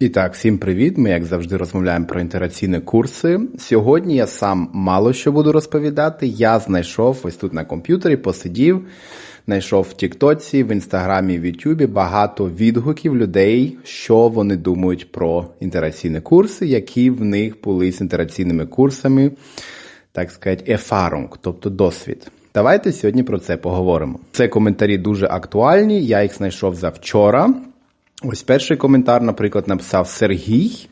І так, всім привіт! Ми, як завжди, розмовляємо про інтераційні курси. Сьогодні я сам мало що буду розповідати. Я знайшов ось тут на комп'ютері, посидів, знайшов в Тіктоці, в Інстаграмі, в Ютубі багато відгуків людей, що вони думають про інтераційні курси, які в них були з інтераційними курсами, так сказати, ефарунг, тобто досвід. Давайте сьогодні про це поговоримо. Це коментарі дуже актуальні. Я їх знайшов завчора. Ось перший коментар, наприклад, написав Сергій.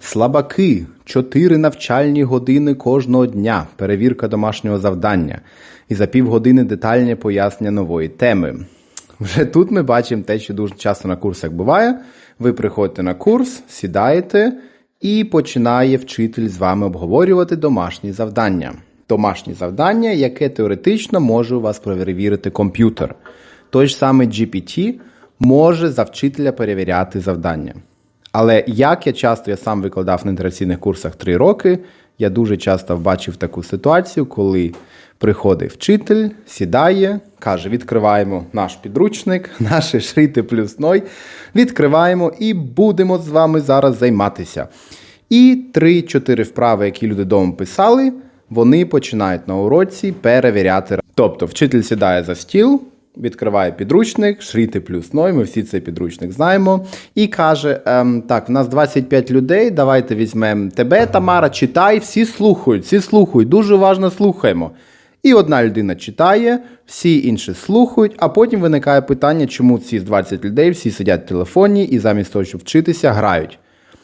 Слабаки, чотири навчальні години кожного дня, перевірка домашнього завдання і за півгодини детальне пояснення нової теми. Вже тут ми бачимо те, що дуже часто на курсах буває. Ви приходите на курс, сідаєте і починає вчитель з вами обговорювати домашні завдання. Домашні завдання, яке теоретично може у вас перевірити комп'ютер. Той ж самий GPT може за вчителя перевіряти завдання. Але як я часто я сам викладав на інтераційних курсах 3 роки, я дуже часто бачив таку ситуацію, коли приходить вчитель, сідає, каже: відкриваємо наш підручник, наше шрити плюс ной, відкриваємо і будемо з вами зараз займатися. І 3-4 вправи, які люди вдома писали, вони починають на уроці перевіряти. Тобто вчитель сідає за стіл, відкриває підручник, шріти плюс ной, ми всі цей підручник знаємо. І каже: ем, так, в нас 25 людей, давайте візьмемо тебе, Тамара, читай, всі слухають, всі слухають, дуже уважно слухаємо. І одна людина читає, всі інші слухають, а потім виникає питання, чому ці 20 людей всі сидять в телефоні і замість того, щоб вчитися, грають.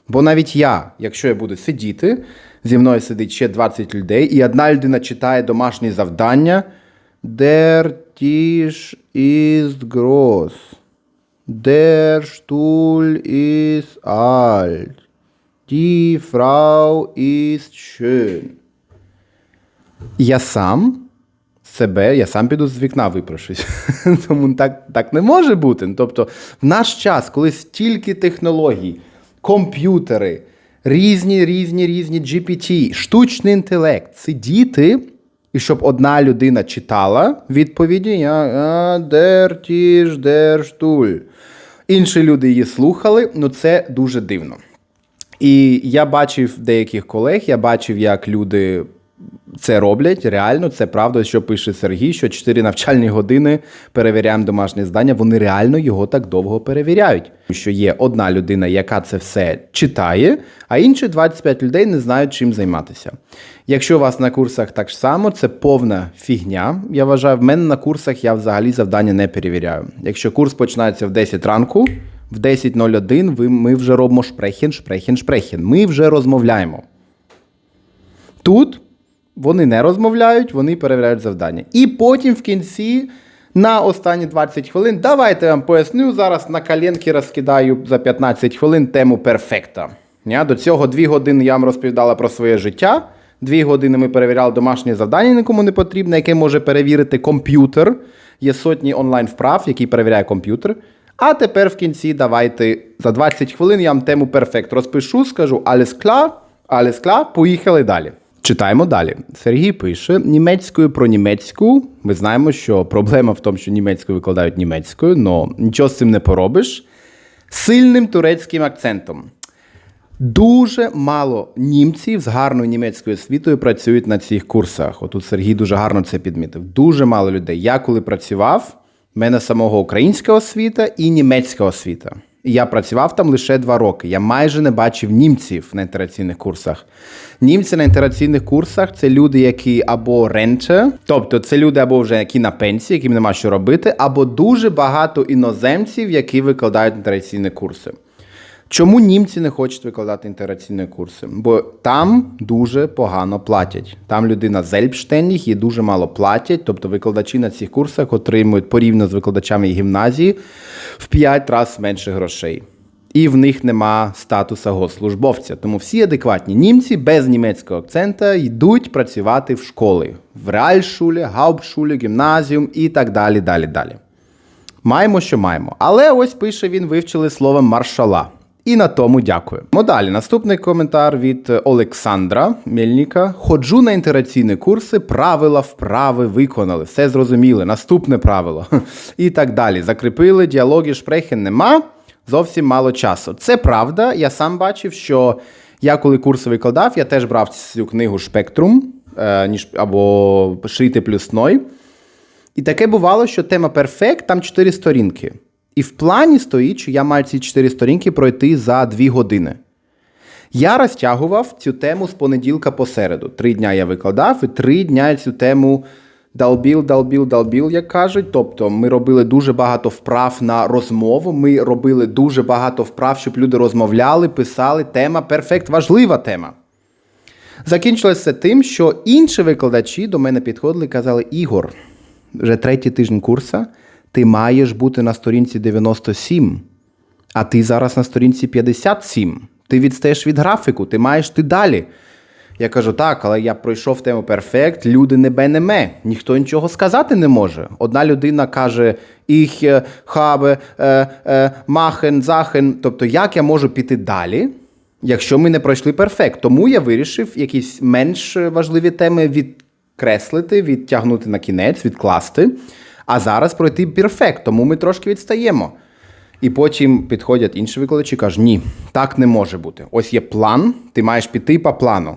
Бо навіть я, якщо я буду сидіти, зі мною сидить ще 20 людей, і одна людина читає домашні завдання. Der Tisch ist groß. Der Stuhl ist alt. Die Frau ist schön. Я сам себе, я сам піду з вікна випрошусь. Тому так, так не може бути. Тобто, в наш час, коли стільки технологій, комп'ютери, різні, різні, різні GPT, штучний інтелект, сидіти. І щоб одна людина читала відповіді, я дер тіж, дер штуль. Інші люди її слухали, ну це дуже дивно. І я бачив деяких колег, я бачив, як люди це роблять. Реально, це правда, що пише Сергій, що 4 навчальні години перевіряємо домашнє здання. Вони реально його так довго перевіряють. Що є одна людина, яка це все читає, а інші 25 людей не знають, чим займатися. Якщо у вас на курсах так само, це повна фігня. Я вважаю, в мене на курсах я взагалі завдання не перевіряю. Якщо курс починається в 10 ранку, в 10.01 ми вже робимо шпрехін, шпрехін, шпрехін. Ми вже розмовляємо. Тут вони не розмовляють, вони перевіряють завдання. І потім в кінці. На останні 20 хвилин давайте я вам поясню. Зараз на коленки розкидаю за 15 хвилин тему перфекта. До цього 2 години я вам розповідала про своє життя. Дві години ми перевіряли домашнє завдання, нікому не потрібне, яке може перевірити комп'ютер. Є сотні онлайн вправ, які перевіряє комп'ютер. А тепер в кінці давайте за 20 хвилин я вам тему перфект розпишу, скажу alles klar, alles klar, поїхали далі. Читаємо далі. Сергій пише: німецькою про німецьку. Ми знаємо, що проблема в тому, що німецькою викладають німецькою, але нічого з цим не поробиш. Сильним турецьким акцентом. Дуже мало німців з гарною німецькою освітою працюють на цих курсах. Отут Сергій дуже гарно це підмітив. Дуже мало людей. Я коли працював, в мене самого українська освіта і німецька освіта. Я працював там лише два роки. Я майже не бачив німців на інтераційних курсах. Німці на інтераційних курсах це люди, які або ренте, тобто це люди або вже які на пенсії, яким нема що робити, або дуже багато іноземців, які викладають інтераційні курси. Чому німці не хочуть викладати інтеграційні курси? Бо там дуже погано платять. Там людина з і дуже мало платять, тобто викладачі на цих курсах отримують порівняно з викладачами гімназії в 5 разів менше грошей. І в них нема статуса госслужбовця. Тому всі адекватні німці без німецького акцента йдуть працювати в школи в реальшулі, гаупшулі, гімназіум і так далі. далі, далі. Маємо, що маємо. Але ось пише він, вивчили слово маршала. І на тому дякую. Далі наступний коментар від Олександра Мельніка. Ходжу на інтераційні курси, правила вправи виконали. Все зрозуміли. Наступне правило. І так далі. Закріпили діалоги, шпрехи нема. зовсім мало часу. Це правда. Я сам бачив, що я коли курси викладав, я теж брав цю книгу Спектрум е, або Шити плюс Ной. І таке бувало, що тема перфект, там 4 сторінки. І в плані стоїть, що я маю ці 4 сторінки пройти за 2 години. Я розтягував цю тему з понеділка по середу. Три дня я викладав, і три дня цю тему далбіл, далбіл, далбіл, як кажуть. Тобто ми робили дуже багато вправ на розмову. Ми робили дуже багато вправ, щоб люди розмовляли, писали. Тема перфект, важлива тема. Закінчилося тим, що інші викладачі до мене підходили і казали: Ігор, вже третій тиждень курсу, ти маєш бути на сторінці 97, а ти зараз на сторінці 57. Ти відстаєш від графіку, ти маєш ти далі. Я кажу, так, але я пройшов тему перфект, люди не бе не ме. Ніхто нічого сказати не може. Одна людина каже «Ich е, habe е, е, machen, Sachen». Тобто, як я можу піти далі, якщо ми не пройшли перфект? Тому я вирішив якісь менш важливі теми відкреслити, відтягнути на кінець, відкласти, а зараз пройти перфект, тому ми трошки відстаємо. І потім підходять інші викладачі і кажуть, ні, так не може бути. Ось є план, ти маєш піти по плану.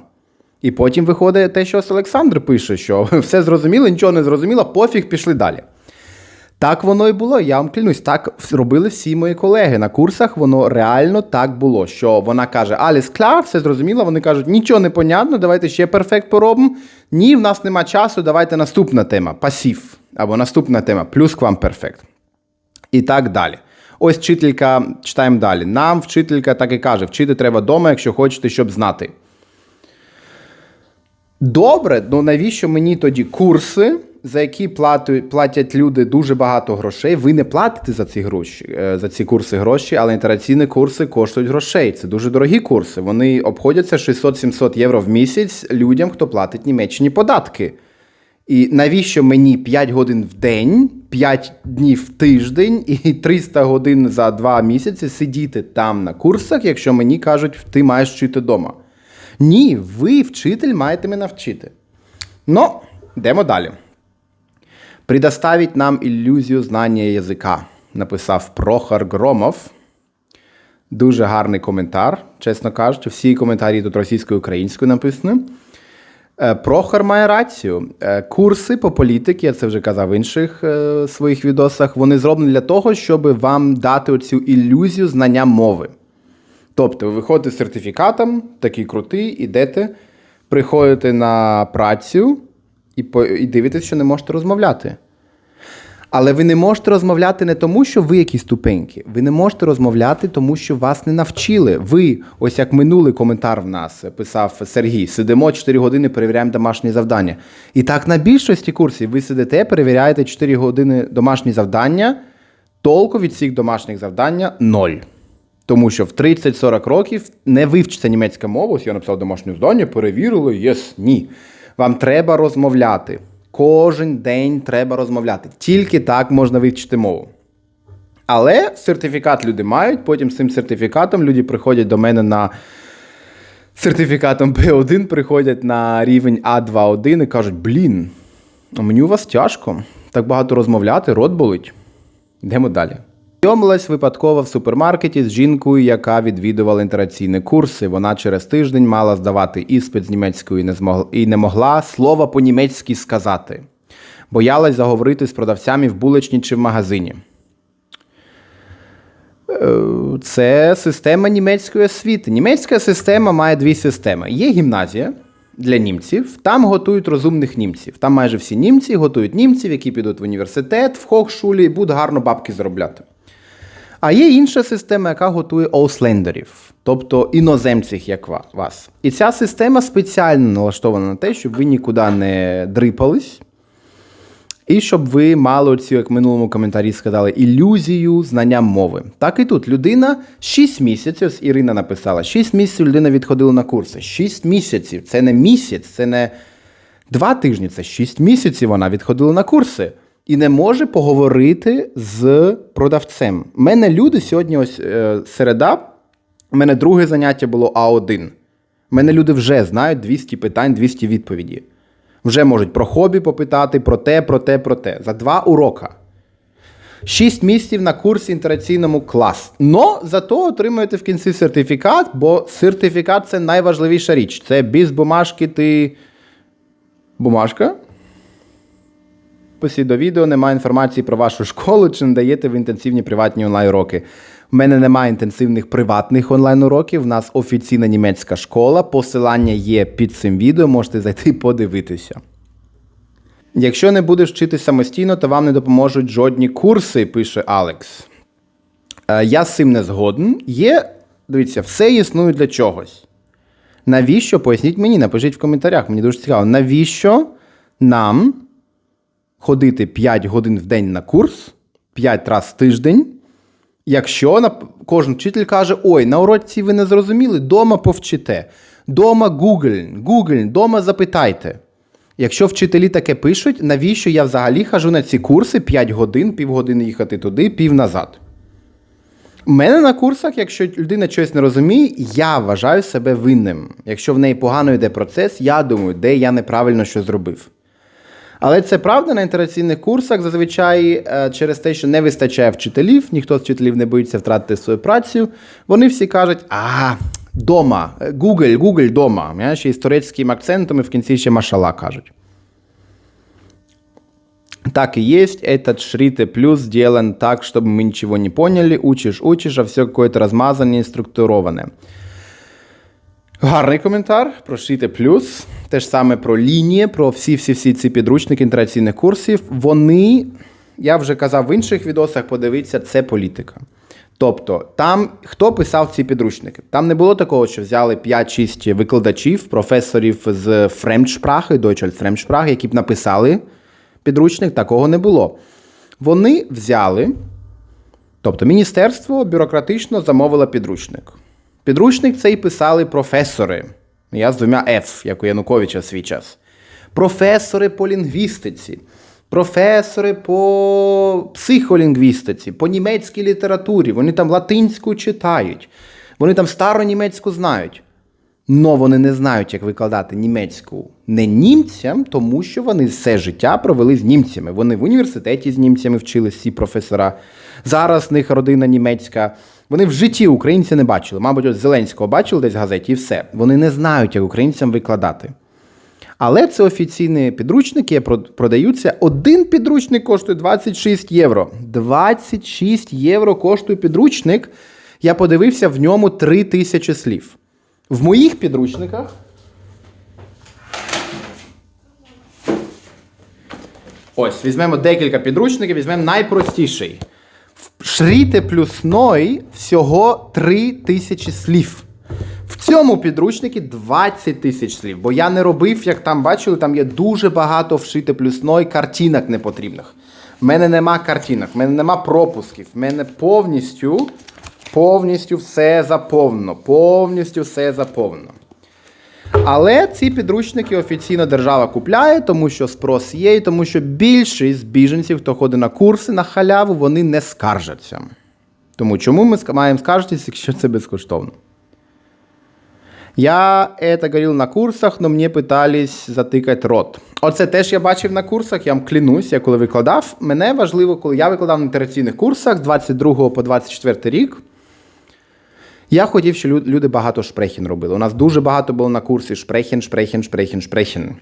І потім виходить те, що Олександр пише, що все зрозуміло, нічого не зрозуміло, пофіг, пішли далі. Так воно і було, я вам клянусь, так робили всі мої колеги. На курсах воно реально так було. Що вона каже, Аліс кляр, все зрозуміло. Вони кажуть, нічого не понятно, давайте ще перфект поробимо. Ні, в нас нема часу, давайте наступна тема пасів. Або наступна тема, плюс к вам перфект. І так далі. Ось вчителька, читаємо далі. Нам вчителька так і каже: вчити треба вдома, якщо хочете, щоб знати. Добре, ну навіщо мені тоді курси, за які платять, платять люди дуже багато грошей? Ви не платите за ці гроші, е, за ці курси гроші, але інтераційні курси коштують грошей. Це дуже дорогі курси. Вони обходяться 600-700 євро в місяць людям, хто платить Німеччині податки. І навіщо мені 5 годин в день, 5 днів в тиждень і 300 годин за 2 місяці сидіти там на курсах, якщо мені кажуть, ти маєш вчити вдома? Ні, ви, вчитель, маєте мене навчити. Ну, йдемо далі. Предоставить нам ілюзію знання язика, написав Прохор Громов. Дуже гарний коментар, чесно кажучи. Всі коментарі тут російською українською написані. Е, Прохор має рацію. Е, Курси по політиці, я це вже казав в інших е, своїх відосах, вони зроблені для того, щоб вам дати оцю ілюзію знання мови. Тобто, ви виходите з сертифікатом, такий крутий, ідете, приходите на працю і дивитесь, що не можете розмовляти. Але ви не можете розмовляти не тому, що ви якісь тупенькі. Ви не можете розмовляти, тому що вас не навчили. Ви, ось як минулий коментар в нас писав Сергій, сидимо 4 години, перевіряємо домашні завдання. І так на більшості курсів ви сидите, перевіряєте 4 години домашні завдання, толку від цих домашніх завдання ноль. Тому що в 30-40 років не вивчиться німецька мова, ось я написав домашнє завдання, перевірили, єс, ні. Вам треба розмовляти. Кожен день треба розмовляти. Тільки так можна вивчити мову. Але сертифікат люди мають, потім з цим сертифікатом люди приходять до мене на сертифікатом B1, приходять на рівень А2-1 і кажуть: блін, мені у вас тяжко. Так багато розмовляти, рот болить. Йдемо далі. Знайомилась випадково в супермаркеті з жінкою, яка відвідувала інтераційні курси. Вона через тиждень мала здавати іспит з німецькою і не змогла і не могла слова по-німецьки сказати. Боялась заговорити з продавцями в булочні чи в магазині. Е, це система німецької освіти. Німецька система має дві системи. Є гімназія для німців, там готують розумних німців. Там майже всі німці готують німців, які підуть в університет, в хохшулі і будуть гарно бабки заробляти. А є інша система, яка готує оуслендерів, тобто іноземців, як вас. І ця система спеціально налаштована на те, щоб ви нікуди не дрипались, і щоб ви мали оцю, як в минулому коментарі сказали, ілюзію знання мови. Так і тут людина 6 місяців, Ірина написала, 6 місяців людина відходила на курси. 6 місяців це не місяць, це не 2 тижні, це 6 місяців вона відходила на курси і не може поговорити з продавцем. У мене люди сьогодні, ось е, середа, у мене друге заняття було А1. У мене люди вже знають 200 питань, 200 відповіді. Вже можуть про хобі попитати, про те, про те, про те. За два урока. 6 місяців на курсі інтераційному клас. Но зато отримуєте в кінці сертифікат, бо сертифікат це найважливіша річ. Це без бумажки ти. Бумажка? Посі до відео немає інформації про вашу школу, чи надаєте ви інтенсивні приватні онлайн-уроки. У мене немає інтенсивних приватних онлайн-уроків. У нас офіційна німецька школа. Посилання є під цим відео, можете зайти подивитися. Якщо не будеш вчити самостійно, то вам не допоможуть жодні курси, пише Алекс. Е, Я з цим не згоден. Є, дивіться, все існує для чогось. Навіщо? Поясніть мені, напишіть в коментарях, мені дуже цікаво. Навіщо нам ходити 5 годин в день на курс, 5 разів в тиждень, якщо кожен вчитель каже: ой, на уроці ви не зрозуміли, дома повчите. Дома Google, Google, дома запитайте. Якщо вчителі таке пишуть, навіщо я взагалі хожу на ці курси 5 годин, півгодини їхати туди, пів назад? У мене на курсах, якщо людина щось не розуміє, я вважаю себе винним. Якщо в неї погано йде процес, я думаю, де я неправильно що зробив. Але це правда на інтераційних курсах зазвичай е, через те, що не вистачає вчителів, ніхто з вчителів не боїться втратити свою працю. Вони всі кажуть, а, дома, е, Google, Google дома. Я ще із турецьким акцентом і в кінці ще машала кажуть. Так и есть, этот шрифт и плюс сделан так, чтобы мы ничего не поняли. Учишь, учишь, а все какое-то размазане, структуроване. Гарний коментар про шрифт плюс. Те ж саме про лінії, про всі-всі-всі ці підручники інтераційних курсів. Вони, я вже казав в інших відосах, подивіться, це політика. Тобто, там хто писав ці підручники? Там не було такого, що взяли 5-6 викладачів, професорів з Фремдшпрахи, Deutsche Фремдшпрахи, які б написали підручник, такого не було. Вони взяли, тобто міністерство бюрократично замовило підручник. Підручник цей писали професори. Я з двома F, як у Януковича в свій час. Професори по лінгвістиці, професори по психолінгвістиці, по німецькій літературі. Вони там латинську читають, вони там старонімецьку знають. Но вони не знають, як викладати німецьку не німцям, тому що вони все життя провели з німцями. Вони в університеті з німцями вчились, ці професора. Зараз в них родина німецька. Вони в житті українця не бачили. Мабуть, ось Зеленського бачили десь в газеті і все. Вони не знають, як українцям викладати. Але це офіційні підручники продаються. Один підручник коштує 26 євро. 26 євро коштує підручник. Я подивився в ньому 3 тисячі слів. В моїх підручниках. Ось, візьмемо декілька підручників, візьмемо найпростіший. В Шріте плюс Ной всього 3 тисячі слів. В цьому підручнику 20 тисяч слів. Бо я не робив, як там бачили, там є дуже багато вшите плюс Ной картинок непотрібних. В мене нема картинок, в мене нема пропусків. В мене повністю повністю все заповнено. Повністю все заповнено. Але ці підручники офіційно держава купляє, тому що спрос є, і тому що більшість біженців, хто ходить на курси на халяву, вони не скаржаться. Тому чому ми маємо скаржитися, якщо це безкоштовно? Я это говорил на курсах, но мені питались затикати рот. Оце теж я бачив на курсах, я вам клянусь, я коли викладав. Мене важливо, коли я викладав на інтераційних курсах з 22 по 24 рік. Я хотів, щоб люди багато шпрехін робили. У нас дуже багато було на курсі шпрехін, шпрехін, шпрехін, шпрехін.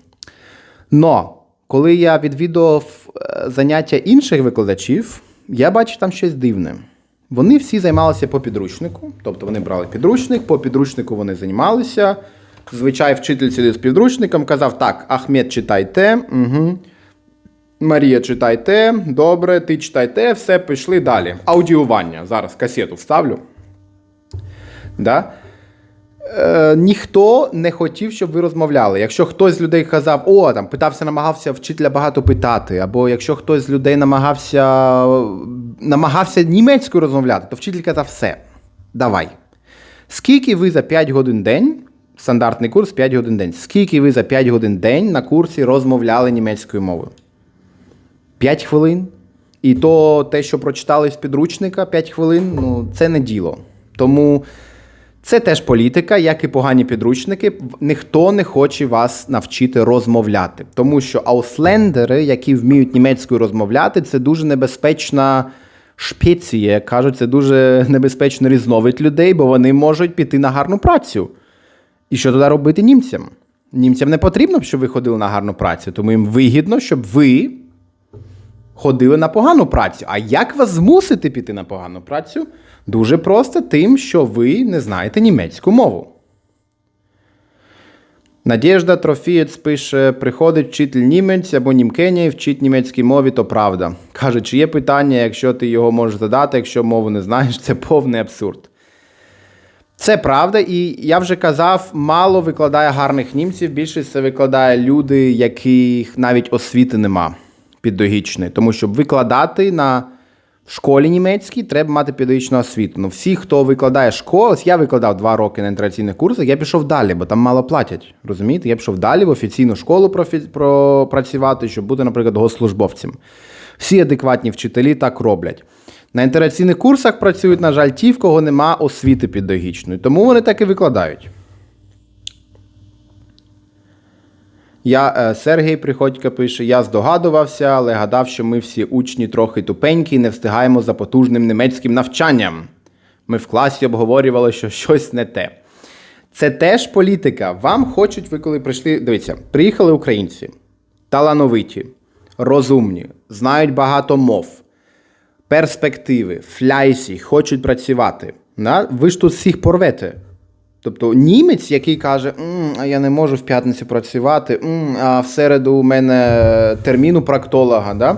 Но коли я відвідував заняття інших викладачів, я бачив там щось дивне. Вони всі займалися по підручнику, тобто вони брали підручник, по підручнику вони займалися. Звичай вчитель сидів з підручником, казав: так, Ахмед читай те, угу. Марія читай те, добре, ти читай те, все, пішли далі. Аудіювання. Зараз касету вставлю. Да? Е, Ніхто не хотів, щоб ви розмовляли. Якщо хтось з людей казав, о, там питався, намагався вчителя багато питати, або якщо хтось з людей намагався намагався німецькою розмовляти, то вчитель казав, все, давай. Скільки ви за 5 годин день, стандартний курс 5 годин день, скільки ви за 5 годин день на курсі розмовляли німецькою мовою? 5 хвилин. І то те, що прочитали з підручника 5 хвилин, ну це не діло. Тому. Це теж політика, як і погані підручники. Ніхто не хоче вас навчити розмовляти, тому що ауслендери, які вміють німецькою розмовляти, це дуже небезпечна шпеції, як кажуть, це дуже небезпечний різновид людей, бо вони можуть піти на гарну працю. І що тоді робити німцям? Німцям не потрібно, щоб ви ходили на гарну працю, тому їм вигідно, щоб ви ходили на погану працю. А як вас змусити піти на погану працю? Дуже просто тим, що ви не знаєте німецьку мову. Надєжда Трофієць пише: приходить вчитель німець або німкеня і вчить німецькій мові, то правда. Каже, чи є питання, якщо ти його можеш задати, якщо мову не знаєш, це повний абсурд. Це правда, і я вже казав, мало викладає гарних німців. Більшість це викладає люди, яких навіть освіти нема піддогічної. Тому щоб викладати на в школі німецькій, треба мати педагогічну освіту. Ну, всі, хто викладає школу, я викладав два роки на інтераційних курсах, я пішов далі, бо там мало платять. Розумієте? Я пішов далі в офіційну школу пропрацювати, щоб бути, наприклад, госслужбовцем. Всі адекватні вчителі так роблять. На інтераційних курсах працюють, на жаль, ті, в кого нема освіти педагогічної, тому вони так і викладають. Я, е, Сергій Приходько пише: я здогадувався, але гадав, що ми всі учні трохи тупенькі і не встигаємо за потужним німецьким навчанням. Ми в класі обговорювали, що щось не те. Це теж політика. Вам хочуть, ви коли прийшли. Дивіться, приїхали українці, талановиті, розумні, знають багато мов, перспективи, фляйсі, хочуть працювати. Ви ж тут всіх порвете. Тобто німець, який каже, а я не можу в п'ятницю працювати, «М, а в середу у мене термін у проктолога, да?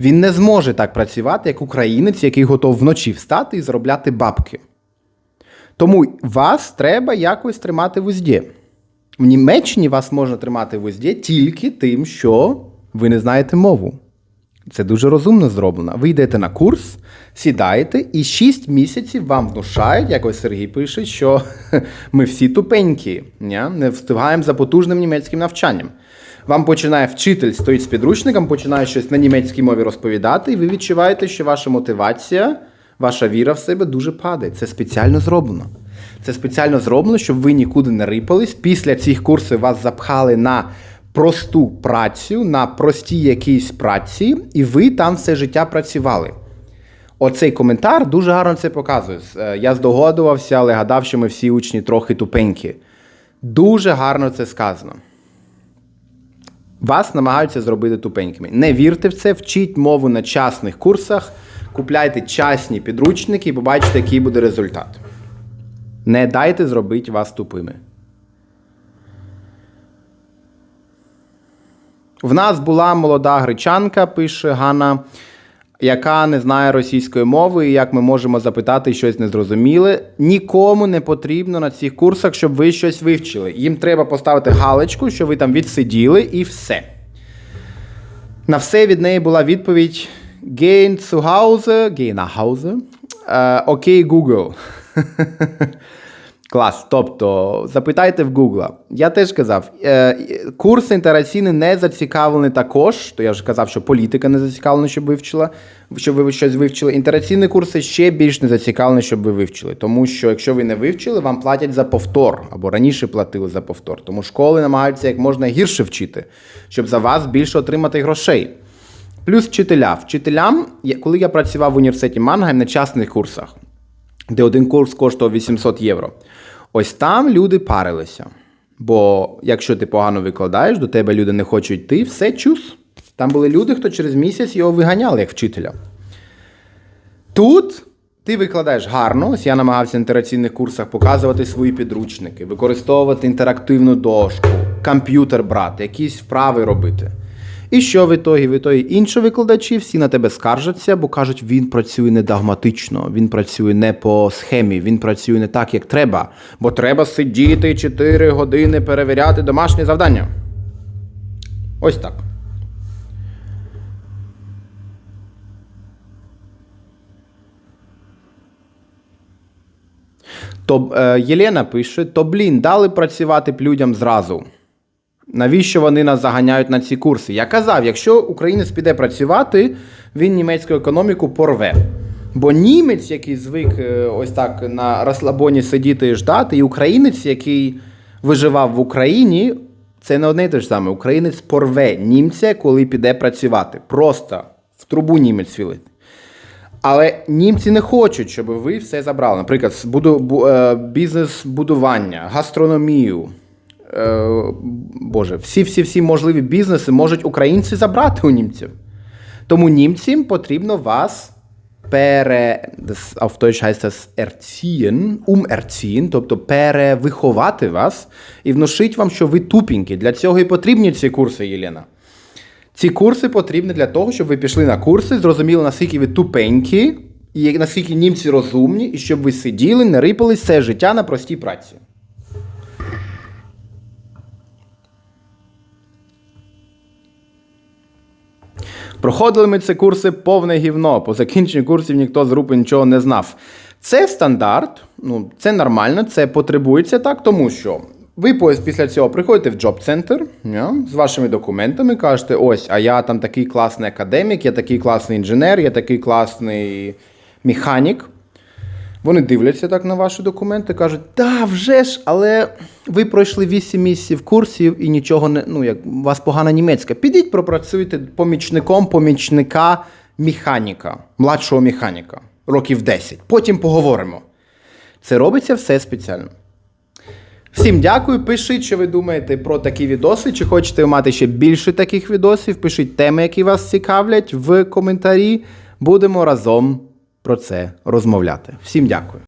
він не зможе так працювати, як українець, який готов вночі встати і заробляти бабки. Тому вас треба якось тримати в узді. В Німеччині вас можна тримати в узді тільки тим, що ви не знаєте мову. Це дуже розумно зроблено. Ви йдете на курс, сідаєте, і 6 місяців вам внушають, як ось Сергій пише, що ми всі тупенькі, не встигаємо за потужним німецьким навчанням. Вам починає вчитель стоїть з підручником, починає щось на німецькій мові розповідати, і ви відчуваєте, що ваша мотивація, ваша віра в себе дуже падає. Це спеціально зроблено. Це спеціально зроблено, щоб ви нікуди не рипались. Після цих курсів вас запхали на просту працю, на простій якійсь праці, і ви там все життя працювали. Оцей коментар дуже гарно це показує. Е, Я здогадувався, але гадав, що ми всі учні трохи тупенькі. Дуже гарно це сказано. Вас намагаються зробити тупенькими. Не вірте в це, вчіть мову на частних курсах, купляйте частні підручники і побачите, який буде результат. Не дайте зробити вас тупими. В нас була молода гречанка, пише Ганна, яка не знає російської мови, і як ми можемо запитати щось незрозуміле. Нікому не потрібно на цих курсах, щоб ви щось вивчили. Їм треба поставити галочку, що ви там відсиділи, і все. На все від неї була відповідь: Gehen zu Hause, nach Hause. Е, Окей, Google. Клас. Тобто, запитайте в Гугла. Я теж казав, е, курс інтераційний не зацікавлений також. То я вже казав, що політика не зацікавлена, щоб вивчила, щоб ви щось вивчили. Інтераційні курси ще більш не зацікавлені, щоб ви вивчили. Тому що якщо ви не вивчили, вам платять за повтор або раніше платили за повтор. Тому школи намагаються як можна гірше вчити, щоб за вас більше отримати грошей. Плюс вчителя. Вчителям, коли я працював в університеті Мангайм на частних курсах, де один курс коштував 800 євро. Ось там люди парилися. Бо якщо ти погано викладаєш, до тебе люди не хочуть йти, все чус. Там були люди, хто через місяць його виганяли як вчителя. Тут ти викладаєш гарно. Ось я намагався на інтераційних курсах показувати свої підручники, використовувати інтерактивну дошку, комп'ютер брати, якісь вправи робити. І що в ітогі? В ітогі інші викладачі всі на тебе скаржаться, бо кажуть, він працює не догматично, він працює не по схемі, він працює не так, як треба. Бо треба сидіти 4 години перевіряти домашнє завдання. Ось так. То е, Єлена пише: то блін, дали працювати б людям зразу. Навіщо вони нас заганяють на ці курси? Я казав, якщо українець піде працювати, він німецьку економіку порве. Бо німець, який звик е, ось так на розслабоні сидіти і ждати, і українець, який виживав в Україні, це не одне і те ж саме. Українець порве німця, коли піде працювати. Просто в трубу німець філить. Але німці не хочуть, щоб ви все забрали. Наприклад, е, бізнес-будування, гастрономію. Е, Боже, всі-всі-всі можливі бізнеси можуть українці забрати у німців. Тому німцям потрібно вас пере... auf Deutsch heißt das erziehen, umerziehen, тобто перевиховати вас і внушить вам, що ви тупенькі. Для цього і потрібні ці курси, Єлена. Ці курси потрібні для того, щоб ви пішли на курси, зрозуміли, наскільки ви тупенькі, і наскільки німці розумні, і щоб ви сиділи, не рипались все життя на простій праці. Проходили ми ці курси повне гівно. По закінченню курсів ніхто з групи нічого не знав. Це стандарт, ну це нормально, це потребується так, тому що ви після цього приходите в джоб-центр yeah, з вашими документами, кажете, ось, а я там такий класний академік, я такий класний інженер, я такий класний механік. Вони дивляться так на ваші документи, кажуть, да, вже ж, але ви пройшли 8 місяців курсів і нічого не. Ну, як у вас погана німецька. Підіть, пропрацюйте помічником помічника механіка, младшого механіка, років 10. Потім поговоримо. Це робиться все спеціально. Всім дякую. Пишіть, що ви думаєте про такі відоси. Чи хочете мати ще більше таких відосів? Пишіть теми, які вас цікавлять в коментарі. Будемо разом про це розмовляти. Всім дякую.